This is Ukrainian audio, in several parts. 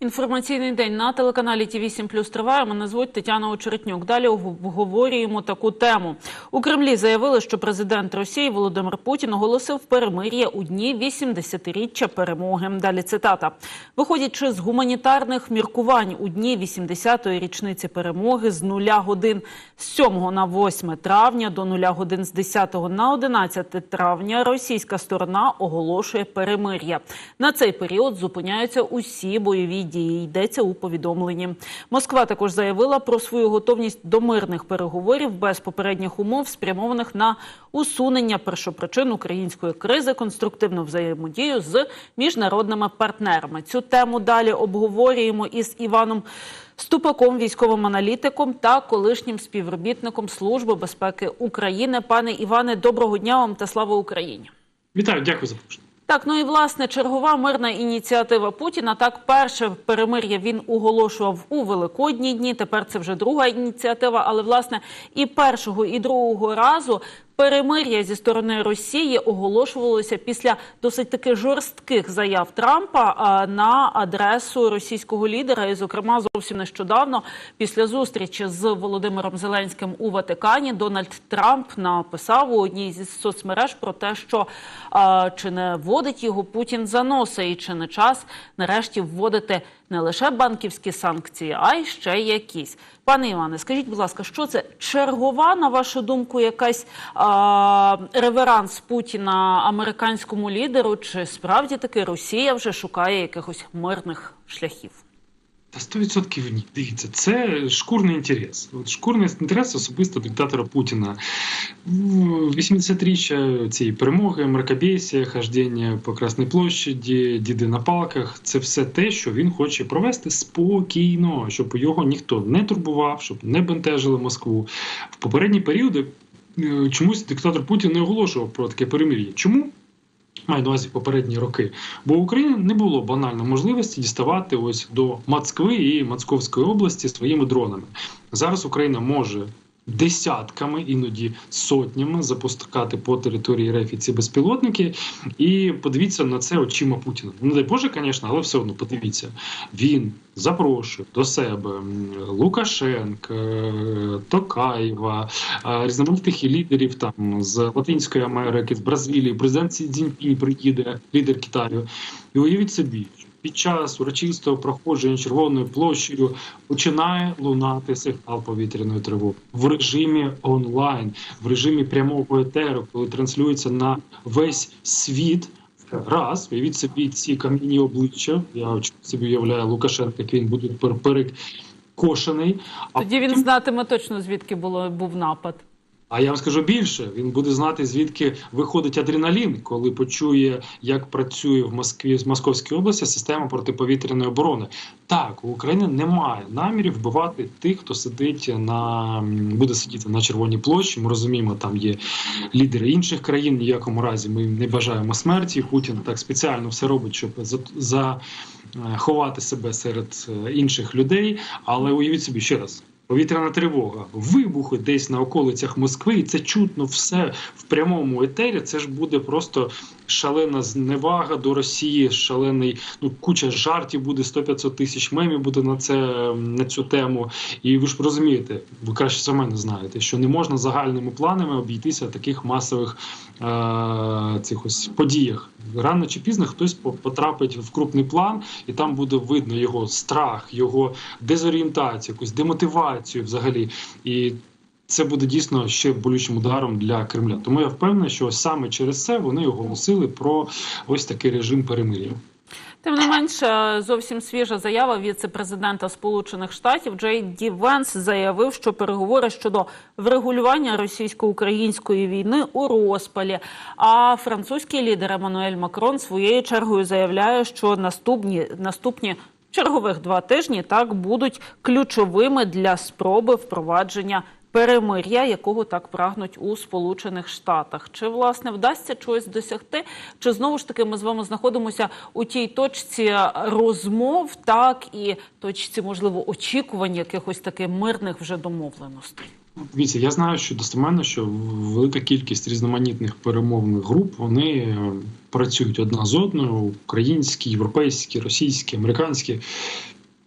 Інформаційний день на телеканалі Ті 8 Плюс триває. Мене звуть Тетяна Очеретнюк. Далі обговорюємо таку тему. У Кремлі заявили, що президент Росії Володимир Путін оголосив перемир'я у дні 80-річчя перемоги. Далі цитата: виходячи з гуманітарних міркувань у дні 80-ї річниці перемоги з нуля годин з 7 на 8 травня до нуля годин з 10 на 11 травня російська сторона оголошує перемир'я. На цей період зупиняються усі бойові дії. Йдеться у повідомленні. Москва також заявила про свою готовність до мирних переговорів без попередніх умов, спрямованих на усунення першопричин української кризи, конструктивну взаємодію з міжнародними партнерами. Цю тему далі обговорюємо із Іваном. Ступаком, військовим аналітиком та колишнім співробітником Служби безпеки України. Пане Іване, доброго дня вам та слава Україні. Вітаю, дякую за запрошення. Так, ну і власне чергова мирна ініціатива Путіна. Так, перше перемир'я він оголошував у великодні дні. Тепер це вже друга ініціатива. Але власне і першого, і другого разу перемир'я зі сторони Росії оголошувалося після досить таки жорстких заяв Трампа на адресу російського лідера. І, зокрема, зовсім нещодавно, після зустрічі з Володимиром Зеленським у Ватикані, Дональд Трамп написав у одній зі соцмереж про те, що чи не вводить його Путін за носа, і чи не час нарешті вводити не лише банківські санкції, а й ще якісь. Пане Іване, скажіть, будь ласка, що це чергова, на вашу думку, якась реверанс Путіна американському лідеру? Чи справді таки Росія вже шукає якихось мирних шляхів? Та 100% ні. Дивіться, це шкурний інтерес. От шкурний інтерес особисто диктатора Путіна. 80-річчя цієї перемоги, мракобєсія, хождення по Красній площаді, діди на палках це все те, що він хоче провести спокійно, щоб його ніхто не турбував, щоб не бентежили Москву. В попередні періоди чомусь диктатор Путін не оголошував про таке перемир'я. Чому? Маю на увазі попередні роки, бо в Україні не було банально можливості діставати ось до Москви і Московської області своїми дронами. Зараз Україна може десятками, іноді сотнями запускати по території РФ ці безпілотники. І подивіться на це очима Путіна. Ну, не дай Боже, звісно, але все одно подивіться. Він запрошує до себе Лукашенка, Токаєва, різноманітних лідерів там з Латинської Америки, з Бразилії, президент Сі Цзіньпінь приїде, лідер Китаю. І уявіть собі, під час урочистого проходження червоною площею починає лунати сигнал повітряної тривоги в режимі онлайн, в режимі прямого етеру, коли транслюється на весь світ. Раз, уявіть собі ці кам'яні обличчя. Я собі уявляю Лукашенка, як він буде перекошений. Тоді він знатиме точно звідки було був напад. А я вам скажу більше, він буде знати, звідки виходить адреналін, коли почує, як працює в Москві в Московській області система протиповітряної оборони. Так, у України немає намірів вбивати тих, хто сидить на буде сидіти на червоній площі. Ми розуміємо, там є лідери інших країн. Ніякому разі ми не бажаємо смерті. Путін так спеціально все робить, щоб за, ховати себе серед інших людей. Але уявіть собі ще раз. Повітряна тривога, вибухи десь на околицях Москви, і це чутно все в прямому етері. Це ж буде просто шалена зневага до Росії, шалений ну куча жартів буде 100-500 тисяч мемів буде на це на цю тему. І ви ж розумієте, ви краще за мене знаєте, що не можна загальними планами обійтися в таких масових е- цих ось подіях. Рано чи пізно хтось потрапить в крупний план, і там буде видно його страх, його дезорієнтацію, якусь демотивацію взагалі. І це буде дійсно ще болючим ударом для Кремля. Тому я впевнений, що саме через це вони оголосили про ось такий режим перемир'я. Тим не менше, зовсім свіжа заява віце-президента Сполучених Штатів Джей Ді Венс заявив, що переговори щодо врегулювання російсько-української війни у розпалі. А французький лідер Еммануель Макрон своєю чергою заявляє, що наступні наступні. Чергових два тижні так будуть ключовими для спроби впровадження перемир'я, якого так прагнуть у Сполучених Штатах. Чи власне вдасться чогось досягти? Чи знову ж таки ми з вами знаходимося у тій точці розмов, так і точці можливо очікувань якихось таких мирних вже домовленостей? Дивіться, я знаю, що достеменно, що велика кількість різноманітних перемовних груп вони е, працюють одна з одною: українські, європейські, російські, американські.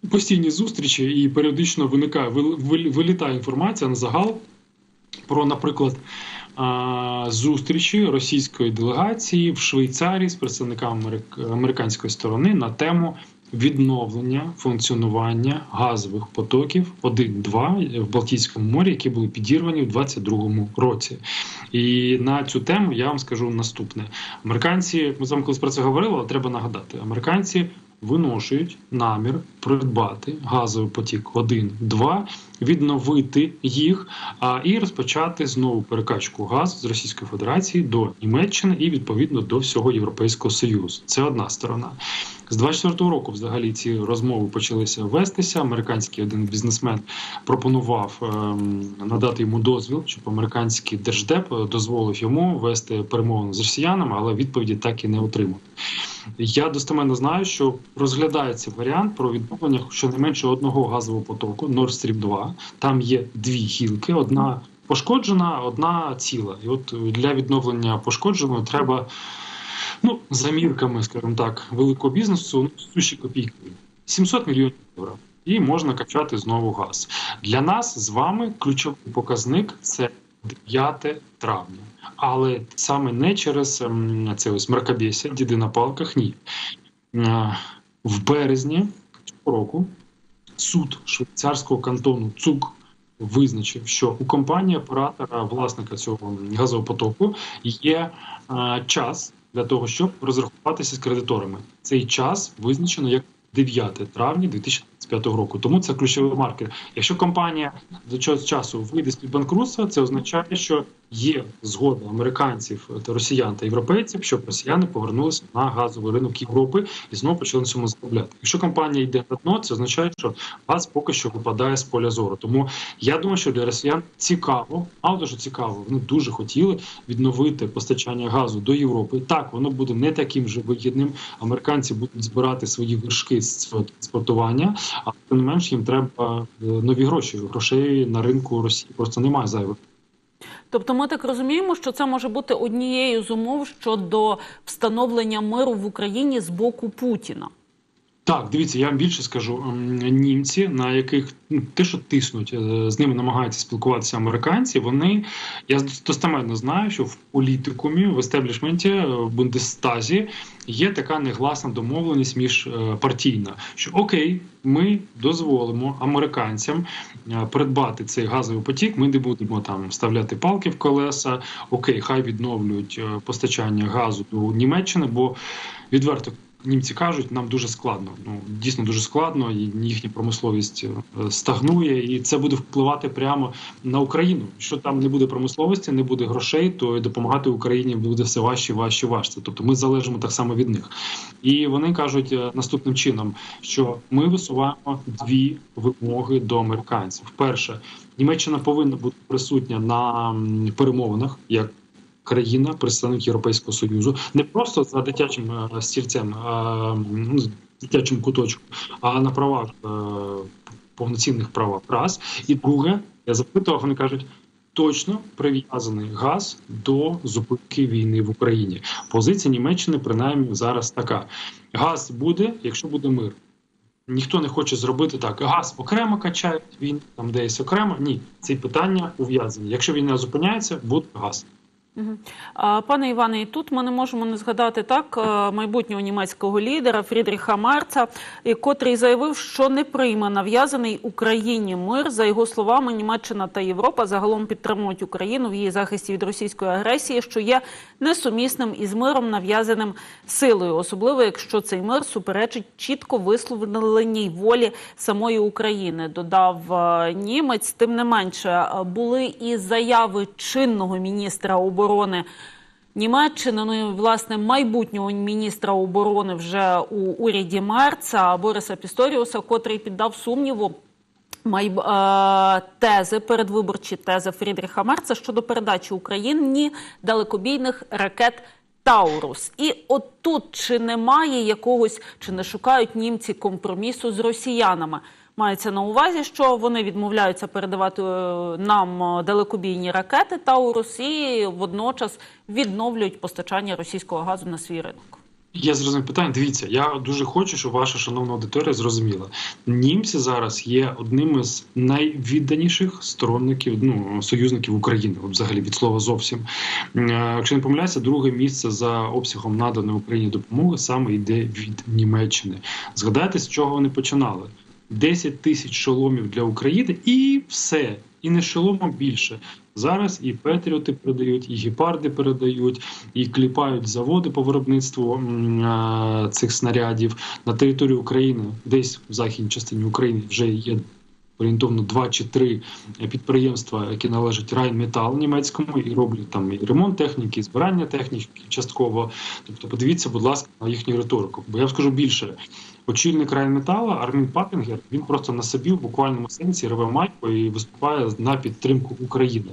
Постійні зустрічі, і періодично виникає вил- вил- вилітає інформація на загал про, наприклад, зустрічі російської делегації в Швейцарії з представниками америк- американської сторони на тему відновлення функціонування газових потоків 1-2 в Балтійському морі, які були підірвані у 2022 році. І на цю тему я вам скажу наступне: американці, ми з вами колись про це говорили, але треба нагадати: американці. Виношують намір придбати газовий потік 1-2, відновити їх а, і розпочати знову перекачку газу з Російської Федерації до Німеччини і відповідно до всього Європейського Союзу. Це одна сторона. З 24-го року взагалі ці розмови почалися вестися. Американський один бізнесмен пропонував ем, надати йому дозвіл, щоб американський держдеп е, дозволив йому вести перемовини з росіянами, але відповіді так і не отримав. Я достеменно знаю, що розглядається варіант про відновлення щонайменше одного газового потоку Nord Stream 2. Там є дві гілки: одна пошкоджена, одна ціла. І от для відновлення пошкодженої треба. Ну, за мірками, скажімо так, великого бізнесу, ну, суші копійки. 700 мільйонів євро. І можна качати знову газ. Для нас з вами ключовий показник це 9 травня. Але саме не через ем, це ось мракобєся, діди на палках, ні. Е, В березні цього року суд швейцарського кантону ЦУК визначив, що у компанії оператора власника цього газопотоку є е, час для того, щоб розрахуватися з кредиторами. Цей час визначено як 9 травня 2025 року. Тому це ключовий маркер. Якщо компанія до цього часу вийде з під банкрутства, це означає, що є згода американців, та росіян та європейців, щоб росіяни повернулися на газовий ринок Європи і знову почали на цьому заробляти. Якщо компанія йде на дно, це означає, що газ поки що випадає з поля зору. Тому я думаю, що для росіян цікаво, мало що цікаво, вони дуже хотіли відновити постачання газу до Європи. Так, воно буде не таким же вигідним. Американці будуть збирати свої вершки з транспортування, але тим не менш їм треба е, нові гроші. Грошей на ринку Росії просто немає зайвих. Тобто, ми так розуміємо, що це може бути однією з умов щодо встановлення миру в Україні з боку Путіна. Так, дивіться, я вам більше скажу. Ем, Німці, на яких ну, те, що тиснуть, е, з ними намагаються спілкуватися американці. Вони я достеменно знаю, що в політикумі, в естеблішменті, е, в Бундестазі є така негласна домовленість між е, партійна, що окей, ми дозволимо американцям придбати цей газовий потік. Ми не будемо там вставляти палки в колеса. Окей, хай відновлюють постачання газу до Німеччини, бо відверто німці кажуть, нам дуже складно. Ну дійсно дуже складно, і їхня промисловість е, стагнує, і це буде впливати прямо на Україну. Якщо там не буде промисловості, не буде грошей, то і допомагати Україні буде все важче, важче, важче. Тобто ми залежимо так само від них. І вони кажуть е, наступним чином, що ми висуваємо дві вимоги до американців. Перше, Німеччина повинна бути присутня на перемовинах як країна, представник Європейського союзу, не просто за дитячим е, стільцем, ну, дитячим куточком, а на правах е, повноцінних правах раз. І друге, я запитував, вони кажуть. Точно прив'язаний газ до зупинки війни в Україні. Позиція Німеччини принаймні зараз така: газ буде, якщо буде мир. Ніхто не хоче зробити так. Газ окремо качають, він там десь окремо. Ні, ці питання ув'язані. Якщо війна зупиняється, буде газ. Пане Іване, і тут ми не можемо не згадати так е, майбутнього німецького лідера Фрідріха Марца, котрий заявив, що не прийме нав'язаний Україні мир. За його словами, Німеччина та Європа загалом підтримують Україну в її захисті від російської агресії, що є несумісним із миром, нав'язаним силою, особливо якщо цей мир суперечить чітко висловленій волі самої України. Додав е, німець. Тим не менше, були і заяви чинного міністра оборони. Німеччини, ну і власне майбутнього міністра оборони вже у уряді Мерца Бориса Пісторіуса, котрий піддав сумніву май... е, тези, передвиборчі тези Фрідріха Мерца щодо передачі Україні далекобійних ракет Таурус. І от тут чи немає якогось, чи не шукають німці компромісу з росіянами? Мається на увазі, що вони відмовляються передавати е, нам е, далекобійні ракети Таурус і водночас відновлюють постачання російського газу на свій ринок. Я зрозумів питання. Дивіться, я дуже хочу, щоб ваша шановна аудиторія зрозуміла. Німці зараз є одним із найвідданіших сторонників, ну союзників України, взагалі від слова зовсім. Е, Якщо не помиляюся, друге місце за обсягом наданої Україні допомоги саме йде від Німеччини. Згадайте, з чого вони починали. 10 тисяч шоломів для України і все. І не шоломом більше. Зараз і Петріоти передають, і гепарди передають, і кліпають заводи по виробництву цих снарядів на території України, десь в західній частині України вже є орієнтовно два чи три підприємства, які належать Райнметал німецькому, і роблять там і ремонт техніки, і збирання техніки частково. Тобто, подивіться, будь ласка, на їхню риторику. Бо я вам скажу більше. Очільник Райнметала Армін Паттингер, він просто на собі в буквальному сенсі рве майку і виступає на підтримку України.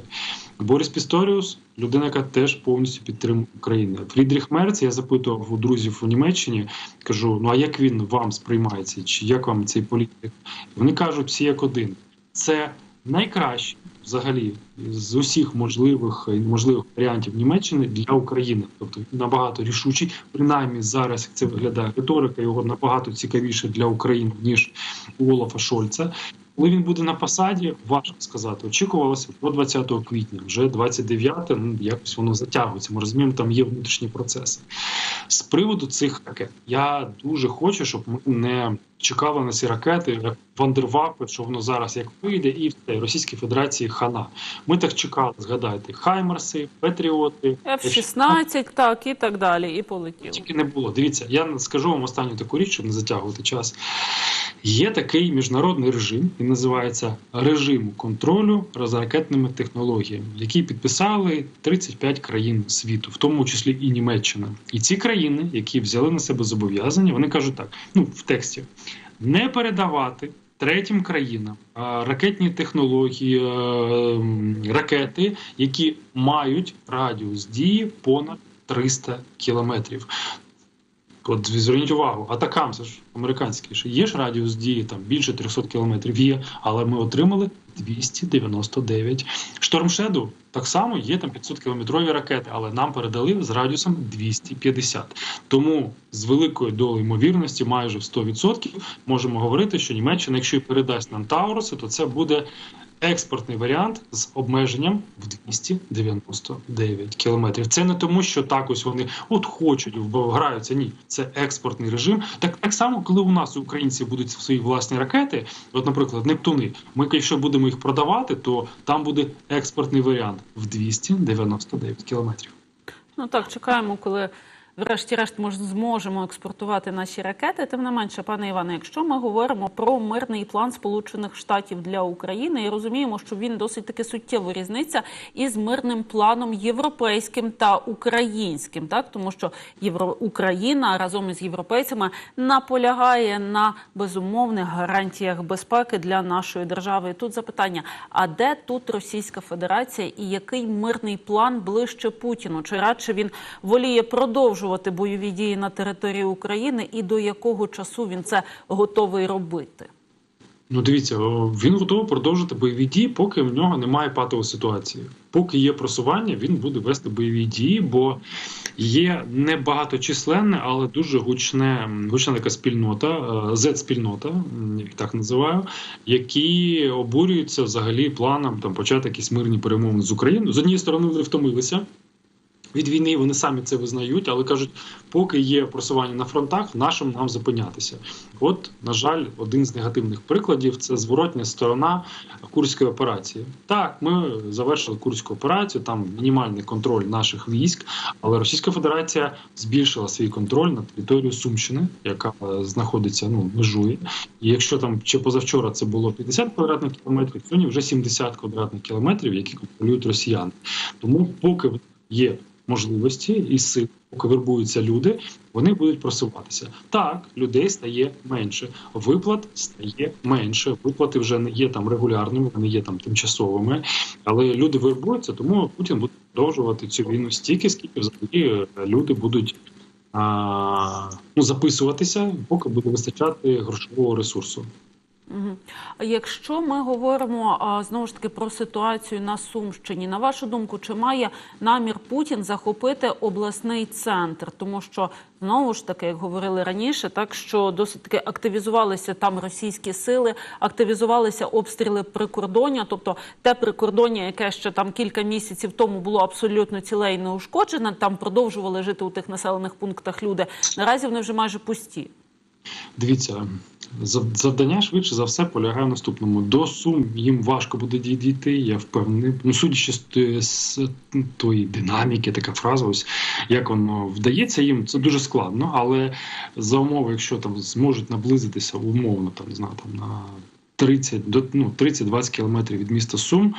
Борис Пісторіус людина, яка теж повністю підтримує Україну. Фрідріх Мерц, я запитував у друзів у Німеччині, кажу: ну а як він вам сприймається? Чи як вам цей політик? Вони кажуть, всі як один. Це найкраще взагалі з усіх можливих і неможливих варіантів Німеччини для України, тобто набагато рішучий, принаймні зараз як це виглядає. Риторика його набагато цікавіше для України ніж у Олафа Шольца. Коли він буде на посаді, важко сказати. Очікувалося до 20 квітня, вже 29, ну якось воно затягується. Ми розуміємо, там є внутрішні процеси. З приводу цих ракет я дуже хочу, щоб ми не чекали на ці ракети, Вандервапи, що воно зараз як вийде, і все Російській Федерації хана. Ми так чекали, згадайте, Хаймерси, Петріоти, F-16, так і так далі. І полетіло. тільки не було. Дивіться, я скажу вам останню таку річ, щоб не затягувати час. Є такий міжнародний режим, він називається режим контролю за ракетними технологіями, який підписали 35 країн світу, в тому числі і Німеччина. І ці країни, які взяли на себе зобов'язання, вони кажуть так: ну в тексті не передавати. Третім країнам ракетні технології, е, ракети, які мають радіус дії понад 300 кілометрів. От зверніть увагу, атакам це ж американський, що є ж радіус дії там більше 300 кілометрів є, але ми отримали 299. Storm Shadow так само є там 500 кілометрові ракети, але нам передали з радіусом 250. Тому з великою долею ймовірності, майже в 100%, можемо говорити, що Німеччина, якщо і передасть нам Тауруси, то це буде експортний варіант з обмеженням в 299 кілометрів. Це не тому, що так ось вони от хочуть, граються. Ні, це експортний режим. Так так само, коли у нас українці будуть свої власні ракети, от, наприклад, Нептуни. Ми, якщо будемо їх продавати, то там буде експортний варіант в 299 кілометрів. Ну так, чекаємо, коли врешті-решт ми зможемо експортувати наші ракети. Тим не менше, пане Іване, якщо ми говоримо про мирний план Сполучених Штатів для України і розуміємо, що він досить таки суттєво різниця із мирним планом європейським та українським, так тому що Євро... Україна разом із європейцями наполягає на безумовних гарантіях безпеки для нашої держави. І тут запитання: а де тут Російська Федерація і який мирний план ближче Путіну? Чи радше він воліє продовжувати бойові дії на території України, і до якого часу він це готовий робити? Ну, дивіться, він готовий продовжити бойові дії, поки в нього немає патової ситуації. Поки є просування, він буде вести бойові дії, бо є не багаточисленне, але дуже гучне, гучна така спільнота, Z-спільнота, м, як так називаю, які обурюються взагалі планом там почати якісь мирні перемовини з Україною. З однієї сторони, вони втомилися. Від війни вони самі це визнають, але кажуть, поки є просування на фронтах, нашим нам зупинятися. От, на жаль, один з негативних прикладів це зворотня сторона курської операції. Так, ми завершили курську операцію, там мінімальний контроль наших військ, але Російська Федерація збільшила свій контроль на територію Сумщини, яка е, знаходиться ну межує. І якщо там ще позавчора це було 50 квадратних кілометрів, сьогодні вже 70 квадратних кілометрів, які контролюють росіяни. Тому поки є можливості і сил поки вербуються люди, вони будуть просуватися. Так, людей стає менше, виплат стає менше. Виплати вже не є там регулярними, вони є там тимчасовими, але люди вербуються, тому Путін буде продовжувати цю війну стільки, скільки взагалі е, люди будуть. А, ну, записуватися, поки буде вистачати грошового ресурсу. Якщо ми говоримо знову ж таки про ситуацію на Сумщині, на вашу думку, чи має намір Путін захопити обласний центр? Тому що знову ж таки, як говорили раніше, так що досить таки активізувалися там російські сили, активізувалися обстріли прикордоння, тобто те прикордоння, яке ще там кілька місяців тому було абсолютно ціле і неушкоджене, там продовжували жити у тих населених пунктах люди. Наразі вони вже майже пусті. Дивіться, завдання швидше за все полягає в наступному. До сум їм важко буде дійти. Я впевнений. Ну, судячи з, з тої динаміки, така фраза, ось як воно вдається їм, це дуже складно. Але за умови, якщо там зможуть наблизитися умовно, там знаю, там на 30 до ну 30-20 кілометрів від міста Сум.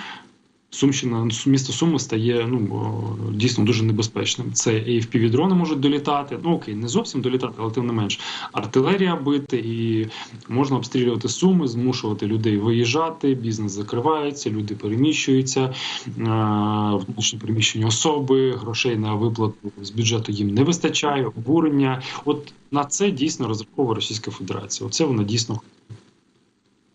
Сумщина, місто Суми стає ну дійсно дуже небезпечним. Це і впівдрони можуть долітати. Ну окей, не зовсім долітати, але тим не менш. Артилерія бити, і можна обстрілювати суми, змушувати людей виїжджати. Бізнес закривається, люди переміщуються, внутрішні переміщені особи, грошей на виплату з бюджету їм не вистачає, обурення. От на це дійсно розраховує Російська Федерація. Оце вона дійсно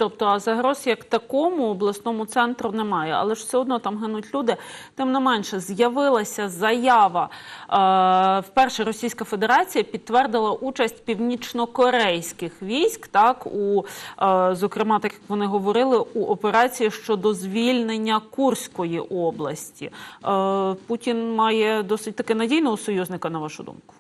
Тобто а загроз як такому обласному центру немає, але ж все одно там гинуть люди. Тим не менше, з'явилася заява. Е, вперше Російська Федерація підтвердила участь північно-корейських військ, так у е, зокрема, так як вони говорили, у операції щодо звільнення Курської області. Е, Путін має досить таки надійного союзника, на вашу думку.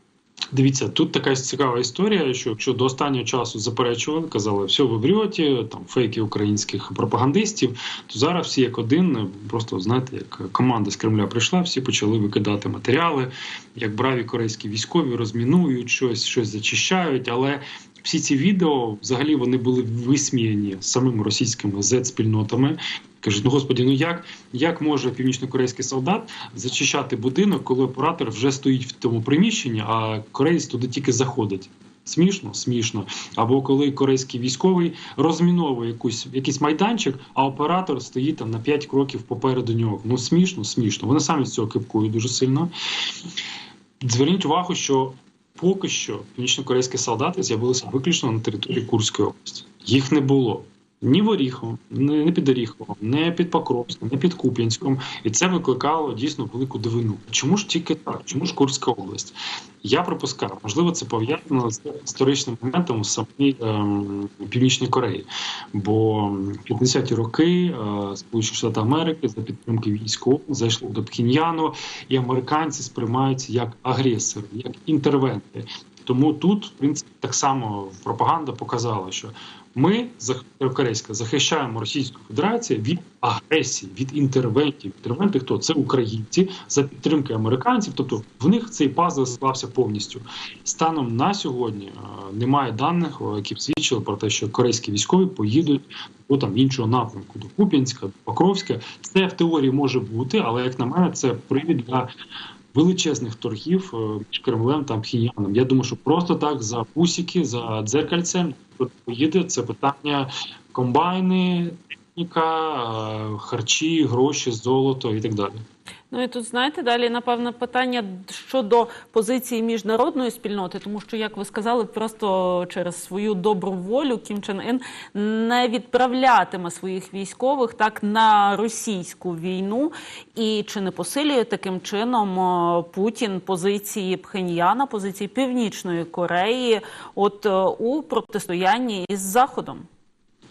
Дивіться, тут така цікава історія, що якщо до останнього часу заперечували, казали, все ви вріоті, там фейки українських пропагандистів, то зараз всі як один, просто знаєте, як команда з Кремля прийшла, всі почали викидати матеріали, як браві корейські військові розмінують щось, щось зачищають, але. Всі ці відео взагалі вони були висміяні самими російськими Z-спільнотами. Кажуть, ну господі, ну як, як може північно-корейський солдат зачищати будинок, коли оператор вже стоїть в тому приміщенні, а кореєць туди тільки заходить? Смішно, смішно. Або коли корейський військовий розміновує якусь якийсь майданчик, а оператор стоїть там на 5 кроків попереду нього. Ну смішно, смішно. Вони самі з цього кипкують дуже сильно. Зверніть увагу, що поки що північно-корейські солдати з'явилися виключно на території Курської області. Їх не було. Ні в Оріховому, не під Оріховом, не під Покровськом, не під Куп'янськом, і це викликало дійсно велику дивину. Чому ж тільки так? Чому ж Курська область? Я припускаю, можливо, це пов'язано з історичним моментом у самій ем, Північній Кореї. Бо в 50-ті роки е, Сполучені Штати Америки за підтримки військових зайшли до Пхіньяну, і американці сприймаються як агресори, як інтервенти. Тому тут, в принципі, так само пропаганда показала, що ми корейська захищаємо Російську Федерацію від агресії, від інтервентів. Інтервенти хто це українці за підтримки американців. Тобто в них цей пазл склався повністю. Станом на сьогодні е, немає даних, які б свідчили про те, що корейські військові поїдуть до там іншого напрямку до Куп'янська, до Покровська. Це в теорії може бути, але як на мене, це привід для. Величезних торгів е, між Кремлем та Пхіньяном. Я думаю, що просто так за пусіки, за дзеркальцем поїде це питання комбайни, техніка, е, харчі, гроші, золото і так далі. Ну і тут знаєте далі, напевно, питання щодо позиції міжнародної спільноти, тому що, як ви сказали, просто через свою добру волю Кім Чен Ін не відправлятиме своїх військових так на російську війну. І чи не посилює таким чином е, Путін позиції Пхеньяна, позиції Північної Кореї, от е, у протистоянні із Заходом?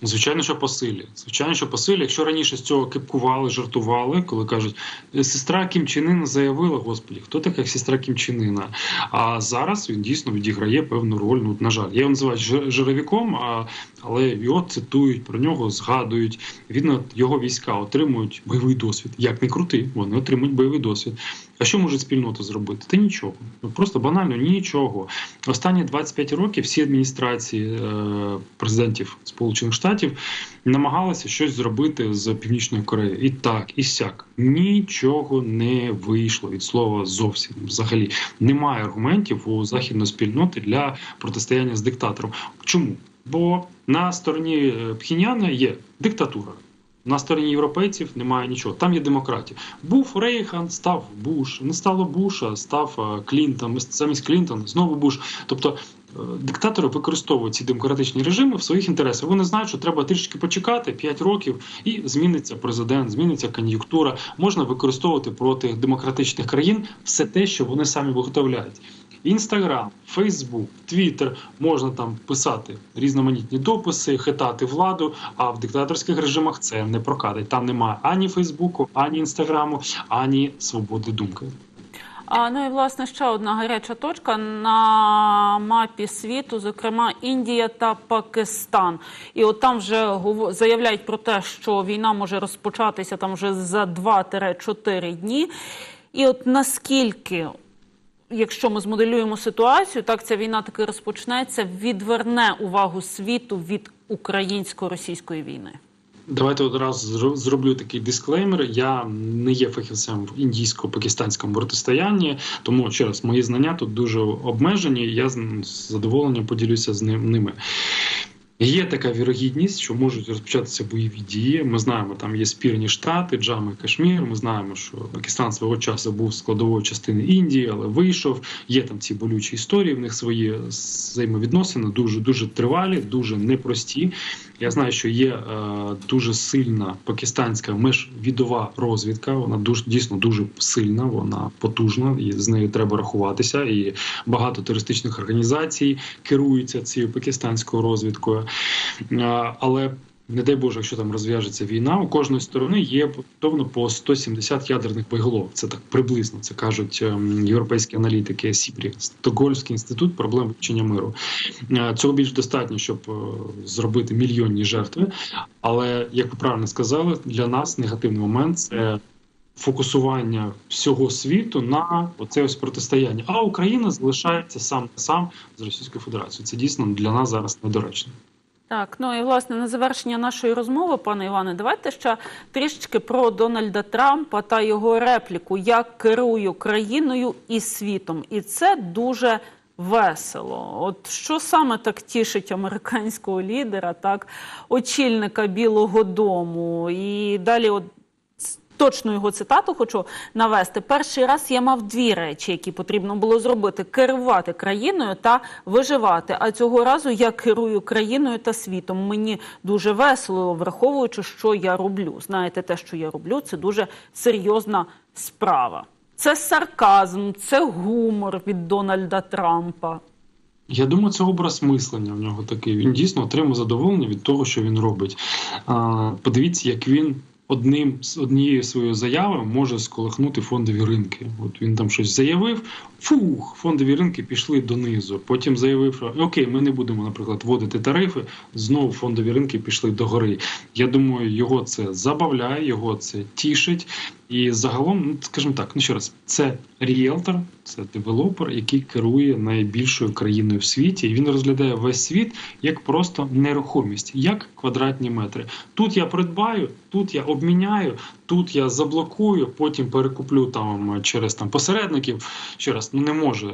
Звичайно, що посилі. Звичайно, що посилі. Якщо раніше з цього кипкували, жартували, коли кажуть, сестра Кім Чен Ына заявила, господі, хто така сестра Кім Чен Ына? А зараз він дійсно відіграє певну роль. Ну, на жаль, я його називаю жировиком, а, але його цитують, про нього згадують. Відно, його війська отримують бойовий досвід. Як не крути, вони отримують бойовий досвід. А що може спільнота зробити? Та нічого. Ну, Просто банально нічого. Останні 25 років всі адміністрації е, президентів Сполучених Штатів намагалися щось зробити з Північною Кореєю. І так, і сяк. Нічого не вийшло від слова зовсім. Взагалі немає аргументів у західної спільноти для протистояння з диктатором. Чому? Бо на стороні е, Пхіняна є диктатура. На стороні європейців немає нічого. Там є демократія. Був Рейхан, став Буш. Не стало Буша, став е, Клінтон. Замість Клінтона знову Буш. Тобто е, диктатори використовують ці демократичні режими в своїх інтересах. Вони знають, що треба трішки почекати 5 років, і зміниться президент, зміниться кон'юнктура. Можна використовувати проти демократичних країн все те, що вони самі виготовляють. Інстаграм, Фейсбук, Твіттер можна там писати різноманітні дописи, хитати владу. А в диктаторських режимах це не прокатить. Там немає ані Фейсбуку, ані інстаграму, ані свободи думки. А ну і власне ще одна гаряча точка на мапі світу, зокрема Індія та Пакистан. І от там вже заявляють про те, що війна може розпочатися там вже за 2-4 дні. І от наскільки, якщо ми змоделюємо ситуацію, так ця війна таки розпочнеться, відверне увагу світу від українсько-російської війни. Давайте одразу зроблю такий дисклеймер. Я не є фахівцем в індійсько-пакистанському протистоянні, тому ще раз мої знання тут дуже обмежені. і Я з задоволенням поділюся з ним- ними. Є така вірогідність, що можуть розпочатися бойові дії. Ми знаємо, там є спірні штати, Джаму і Кашмір. Ми знаємо, що Пакистан свого часу був складовою частиною Індії, але вийшов. Є там ці болючі історії. В них свої взаємовідносини дуже дуже тривалі, дуже непрості. Я знаю, що є е, дуже сильна пакистанська межвідова розвідка. Вона дуже дійсно дуже сильна, вона потужна, і з нею треба рахуватися. І багато терористичних організацій керуються цією пакистанською розвідкою. Але не дай Боже, якщо там розв'яжеться війна, у кожної сторони є повно по 170 ядерних боєголовок. Це так приблизно. Це кажуть ем, європейські аналітики Сіпрі, Стокгольмський інститут проблем вивчення миру. Е, Цього більш достатньо, щоб е, зробити мільйонні жертви. Але як ви правильно сказали, для нас негативний момент це. Фокусування всього світу на оце ось протистояння, а Україна залишається сам на сам з Російською Федерацією. Це дійсно для нас зараз недоречно. Так, ну і власне на завершення нашої розмови, пане Іване, давайте ще трішечки про Дональда Трампа та його репліку як керую країною і світом. І це дуже весело. От що саме так тішить американського лідера, так очільника Білого Дому, і далі от. Точну його цитату хочу навести. Перший раз я мав дві речі, які потрібно було зробити: керувати країною та виживати. А цього разу я керую країною та світом. Мені дуже весело, враховуючи, що я роблю. Знаєте, те, що я роблю, це дуже серйозна справа. Це сарказм, це гумор від Дональда Трампа. Я думаю, це образ мислення в нього такий. Він дійсно отримує задоволення від того, що він робить. А, Подивіться, як він одним однією своєю заявою може сколихнути фондові ринки. От він там щось заявив. Фух, фондові ринки пішли донизу. Потім заявив, що окей, ми не будемо, наприклад, вводити тарифи. Знову фондові ринки пішли догори. Я думаю, його це забавляє, його це тішить. І загалом, ну скажімо так, ну ще раз, це ріелтор, це девелопер, який керує найбільшою країною в світі, і він розглядає весь світ як просто нерухомість, як квадратні метри. Тут я придбаю, тут я обміняю, тут я заблокую, потім перекуплю там через там посередників. Ще раз, ну не може е,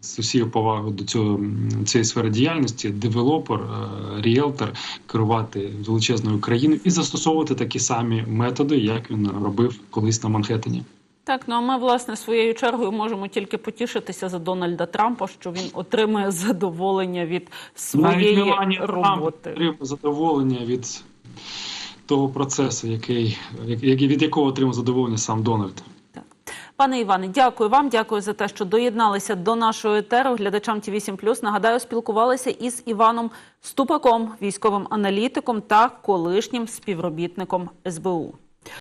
з усією повагою до цього цієї сфери діяльності девелопер, е, ріелтор керувати величезною країною і застосовувати такі самі методи, як він робив колись на Манхеттені. Так, ну а ми, власне, своєю чергою можемо тільки потішитися за Дональда Трампа, що він отримує задоволення від своєї Трамп роботи. отримав задоволення від того процесу, який, від якого отримав задоволення сам Дональд. Пане Іване, дякую вам. Дякую за те, що доєдналися до нашого етеру. Глядачам ТІВІ 7 Нагадаю, спілкувалися із Іваном Ступаком, військовим аналітиком та колишнім співробітником СБУ.